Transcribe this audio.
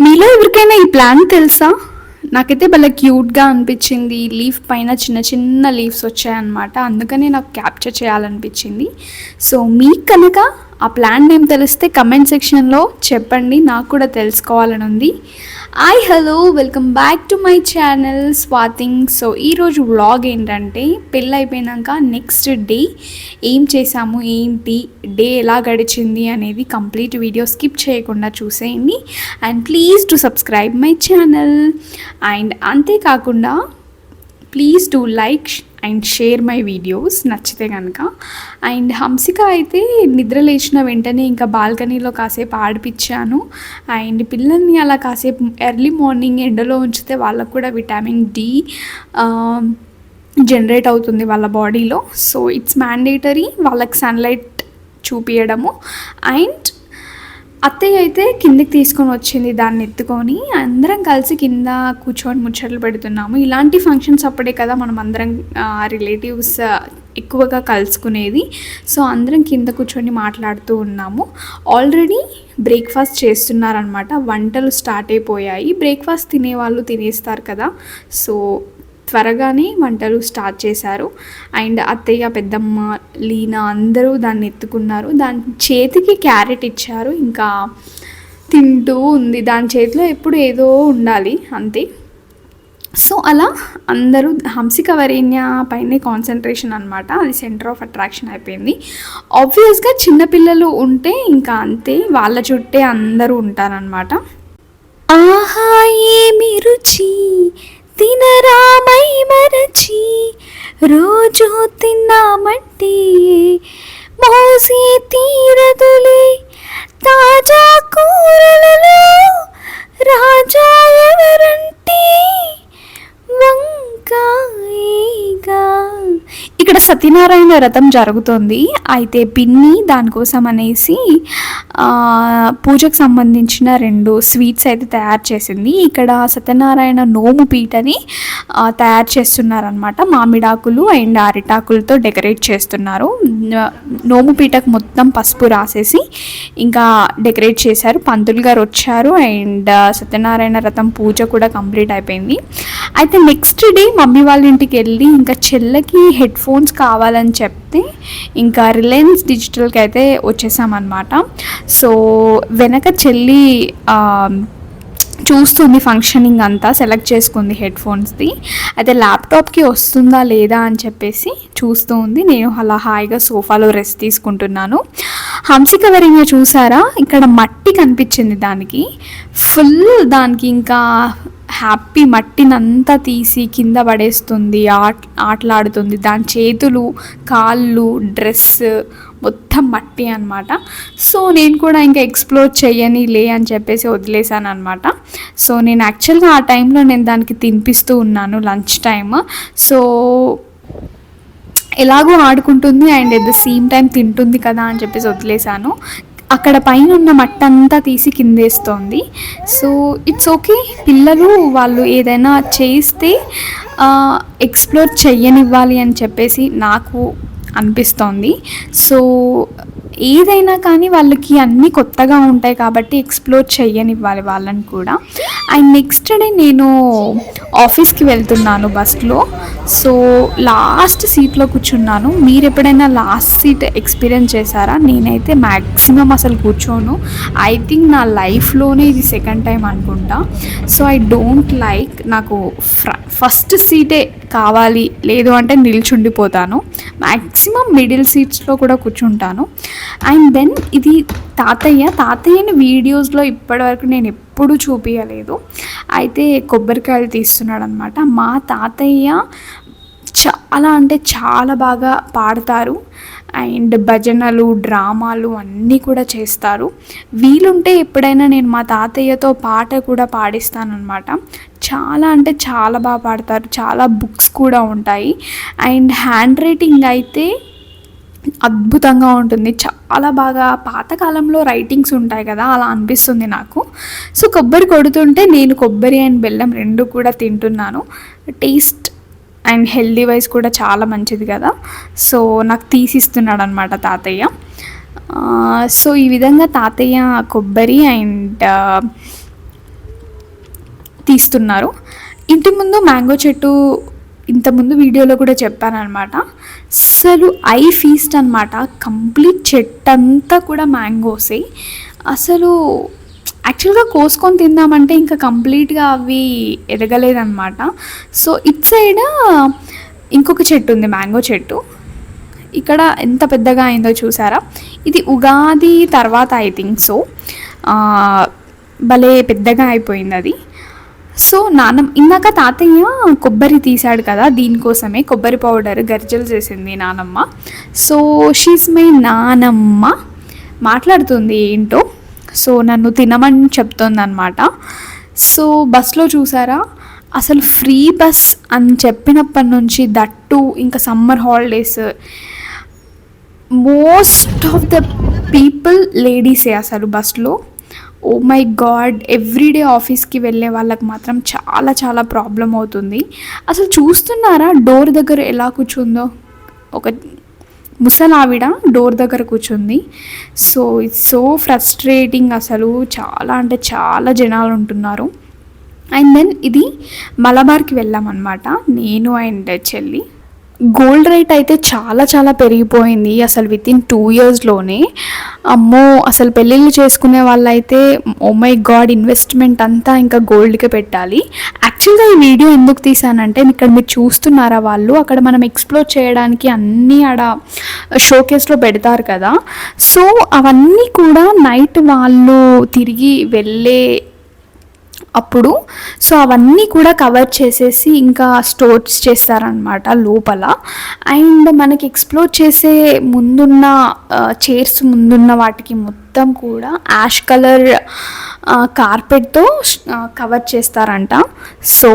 మీలో ఎవరికైనా ఈ ప్లాన్ తెలుసా? నాకైతే భలే క్యూట్గా అనిపించింది. లీఫ్ పైన చిన్న చిన్న లీవ్స్ వచ్చాయన్నమాట. అందుకనే నాకు క్యాప్చర్ చేయాలనిపించింది. సో మీకు కనుక ఆ ప్లాన్ నేమ్ తెలిస్తే కమెంట్ సెక్షన్లో చెప్పండి నాకు కూడా తెలుసుకోవాలని ఉంది. Hi hello welcome back to my channel స్వాతింగ్. So ఈరోజు వ్లాగ్ ఏంటంటే పెళ్ళి అయిపోయినాక నెక్స్ట్ డే ఏం చేసాము ఏంటి డే ఎలా గడిచింది అనేది కంప్లీట్ వీడియో స్కిప్ చేయకుండా చూసేయండి. And please to subscribe my channel. And అంతేకాకుండా please to like and share my videos నచ్చితే కనుక అండ్ హంసిక అయితే నిద్ర లేచిన వెంటనే ఇంకా బాల్కనీలో కాసేపు ఆడిపించాను అండ్ పిల్లల్ని అలా కాసేపు ఎర్లీ మార్నింగ్ ఎండలో ఉంచితే వాళ్ళకు కూడా విటామిన్ డి జనరేట్ అవుతుంది వాళ్ళ బాడీలో సో ఇట్స్ మ్యాండేటరీ వాళ్ళకి సన్లైట్ చూపించడము అండ్ అత్తయ్య అయితే కిందికి తీసుకొని వచ్చింది దాన్ని ఎత్తుకొని. అందరం కలిసి కింద కూర్చొని ముచ్చట్లు పెడుతున్నాము. ఇలాంటి ఫంక్షన్స్ అప్పుడే కదా మనం అందరం రిలేటివ్స్ ఎక్కువగా కలుసుకునేది. సో అందరం కింద కూర్చొని మాట్లాడుతూ ఉన్నాము. ఆల్రెడీ బ్రేక్ఫాస్ట్ చేస్తున్నారనమాట వంటలు స్టార్ట్ అయిపోయాయి. బ్రేక్ఫాస్ట్ తినేవాళ్ళు తినేస్తారు కదా. సో త్వరగానే వంటలు స్టార్ట్ చేశారు. అండ్ అత్తయ్య పెద్దమ్మ లీనా అందరూ దాన్ని ఎత్తుకున్నారు. దాని చేతికి క్యారెట్ ఇచ్చారు. ఇంకా తింటూ ఉంది. దాని చేతిలో ఎప్పుడు ఏదో ఉండాలి అంతే. సో అలా అందరూ హంసిక వరేణ్య పైనే కాన్సన్ట్రేషన్ అనమాట అది సెంటర్ ఆఫ్ అట్రాక్షన్ అయిపోయింది. ఆబ్వియస్గా చిన్నపిల్లలు ఉంటే ఇంకా అంతే వాళ్ళ చుట్టే అందరూ ఉంటారనమాట ఆహా ఏమి రుచి! తినరామై మరచి రోజు తిన్నామంటే మోసే తీరదులే. తాజా కూరలలో రాజా ఎవరంటే వంకాయగా. ఇక్కడ సత్యనారాయణ వ్రతం జరుగుతుంది. అయితే పిన్ని దానికోసం అనేసి పూజకు సంబంధించిన రెండు స్వీట్స్ అయితే తయారు చేసింది. ఇక్కడ సత్యనారాయణ నోము పీటని తయారు చేస్తున్నారనమాట మామిడాకులు అండ్ అరిటాకులతో డెకరేట్ చేస్తున్నారు. నోము పీటకు మొత్తం పసుపు రాసేసి ఇంకా డెకరేట్ చేశారు. పంతులు గారు వచ్చారు అండ్ సత్యనారాయణ రథం పూజ కూడా కంప్లీట్ అయిపోయింది. అయితే నెక్స్ట్ డే మమ్మీ వాళ్ళ ఇంటికి వెళ్ళి ఇంకా చెల్లకి హెడ్ ఫోన్స్ కావాలని చెప్తే ఇంకా రిలయన్స్ డిజిటల్కి అయితే వచ్చేసామన్నమాట. సో వెనక చెల్లి చూస్తుంది ఫంక్షనింగ్ అంతా సెలెక్ట్ చేసుకుంది హెడ్ ఫోన్స్ది అయితే ల్యాప్టాప్కి వస్తుందా లేదా అని చెప్పేసి చూస్తూ ఉంది. నేను అలా హాయిగా సోఫాలో రెస్ట్ తీసుకుంటున్నాను. హంసిక వరింగ చూసారా? ఇక్కడ మట్టి కనిపించింది దానికి. ఫుల్ దానికి ఇంకా హ్యాపీ మట్టినంతా తీసి కింద పడేస్తుంది ఆట ఆటలాడుతుంది. దాని చేతులు కాళ్ళు డ్రెస్ మొత్తం మట్టి అనమాట సో నేను కూడా ఇంకా ఎక్స్ప్లోర్ చేయని లే అని చెప్పేసి వదిలేసాను అనమాట సో నేను యాక్చువల్గా ఆ టైంలో నేను దానికి తినిపిస్తూ ఉన్నాను లంచ్ టైమ్. సో ఎలాగో ఆడుకుంటుంది and at the same time తింటుంది కదా అని చెప్పేసి వదిలేసాను. అక్కడ పైన ఉన్న మట్టంతా తీసి కిందేస్తోంది. సో ఇట్స్ ఓకే పిల్లలు వాళ్ళు ఏదైనా చేస్తే ఎక్స్ప్లోర్ చెయ్యనివ్వాలి అని చెప్పేసి నాకు అనిపిస్తోంది. సో ఏదైనా కానీ వాళ్ళకి అన్నీ కొత్తగా ఉంటాయి కాబట్టి ఎక్స్ప్లోర్ చెయ్యనివ్వాలి వాళ్ళని కూడా. అండ్ నెక్స్ట్ డే నేను ఆఫీస్కి వెళ్తున్నాను బస్లో సో లాస్ట్ సీట్లో కూర్చున్నాను. మీరు ఎప్పుడైనా లాస్ట్ సీట్ ఎక్స్పీరియన్స్ చేశారా? నేనైతే మ్యాక్సిమం అసలు కూర్చోను. ఐ థింక్ నా లైఫ్లోనే ఇది సెకండ్ టైం అనుకుంటా. సో ఐ డోంట్ లైక్ నాకు ఫ్ర ఫస్ట్ సీటే కావాలి లేదు అంటే నిల్చుండిపోతాను. మ్యాక్సిమం మిడిల్ సీట్స్లో కూడా కూర్చుంటాను. అండ్ దెన్ ఇది తాతయ్య తాతయ్యని వీడియోస్లో ఇప్పటివరకు నేను ఎప్పుడూ చూపించలేదు అయితే కొబ్బరికాయలు తీస్తున్నాడు అనమాట మా తాతయ్య చాలా అంటే చాలా బాగా పాడతారు. అండ్ భజనలు డ్రామాలు అన్నీ కూడా చేస్తారు. వీలుంటే ఎప్పుడైనా నేను మా తాతయ్యతో పాట కూడా పాడిస్తానన్నమాట. చాలా అంటే చాలా బాగా పాడతారు. చాలా బుక్స్ కూడా ఉంటాయి. అండ్ హ్యాండ్ రైటింగ్ అయితే అద్భుతంగా ఉంటుంది. చాలా బాగా పాతకాలంలో రైటింగ్స్ ఉంటాయి కదా అలా అనిపిస్తుంది నాకు. సో కొబ్బరి కొడుతుంటే నేను కొబ్బరి అండ్ బెల్లం రెండు కూడా తింటున్నాను. టేస్ట్ అండ్ హెల్దీ వైజ్ కూడా చాలా మంచిది కదా. సో నాకు తీసిస్తున్నాడు అనమాట తాతయ్య సో ఈ విధంగా తాతయ్య కొబ్బరి అండ్ తీస్తున్నారు. ఇంటి ముందు మ్యాంగో చెట్టు ఇంతకుముందు వీడియోలో కూడా చెప్పాను అనమాట అసలు ఐ ఫీస్ట్ అనమాట కంప్లీట్ చెట్టు అంతా కూడా మ్యాంగోసే. అసలు యాక్చువల్గా కోసుకొని తిందామంటే ఇంకా కంప్లీట్గా అవి ఎదగలేదన్నమాట. సో ఇట్ సైడ్ ఇంకొక చెట్టు ఉంది మ్యాంగో చెట్టు. ఇక్కడ ఎంత పెద్దగా అయిందో చూసారా? ఇది ఉగాది తర్వాత ఐ థింక్ సో. భలే పెద్దగా అయిపోయింది అది. సో నాన్న ఇందాక తాతయ్య కొబ్బరి తీశాడు కదా దీనికోసమే కొబ్బరి పౌడర్ గర్జలు చేసింది నానమ్మ. సో షీస్ మై నానమ్మ. మాట్లాడుతుంది ఏంటో. సో నన్ను తినమని చెప్తుంది అనమాట సో బస్లో చూసారా? అసలు ఫ్రీ బస్ అని చెప్పినప్పటి నుంచి దట్టు ఇంకా summer holidays. Most of the people లేడీసే అసలు బస్లో ఓ మై గాడ్ ఎవ్రీడే ఆఫీస్కి వెళ్ళే వాళ్ళకి మాత్రం చాలా చాలా ప్రాబ్లం అవుతుంది. అసలు చూస్తున్నారా డోర్ దగ్గర ఎలా కూర్చుందో? ఒక ముసలావిడ డోర్ దగ్గర కూర్చుంది. సో ఇట్స్ సో ఫ్రస్ట్రేటింగ్ అసలు. చాలా అంటే చాలా జనాలు ఉంటున్నారు. అండ్ దెన్ ఇది మలబార్కి వెళ్ళామన్నమాట. నేను అండ్ చెల్లి. గోల్డ్ రేట్ అయితే చాలా చాలా పెరిగిపోయింది అసలు విత్ ఇన్ టూ ఇయర్స్లోనే అమ్మో అసలు పెళ్ళిళ్ళు చేసుకునే వాళ్ళైతే మై గాడ్ ఇన్వెస్ట్మెంట్ అంతా ఇంకా గోల్డ్కే పెట్టాలి. యాక్చువల్గా ఈ వీడియో ఎందుకు తీసానంటే ఇక్కడ మీరు చూస్తున్నారా వాళ్ళు అక్కడ మనం ఎక్స్ప్లోర్ చేయడానికి అన్నీ ఆడ షోకేస్లో పెడతారు కదా. సో అవన్నీ కూడా నైట్ వాళ్ళు తిరిగి వెళ్ళే అప్పుడు. సో అవన్నీ కూడా కవర్ చేసేసి ఇంకా స్టోర్స్ చేస్తారనమాట లోపల. అండ్ మనకి ఎక్స్ప్లోర్ చేసే ముందున్న చైర్స్ ముందున్న వాటికి మొత్తం కూడా యాష్ కలర్ కార్పెట్తో కవర్ చేస్తారంట. సో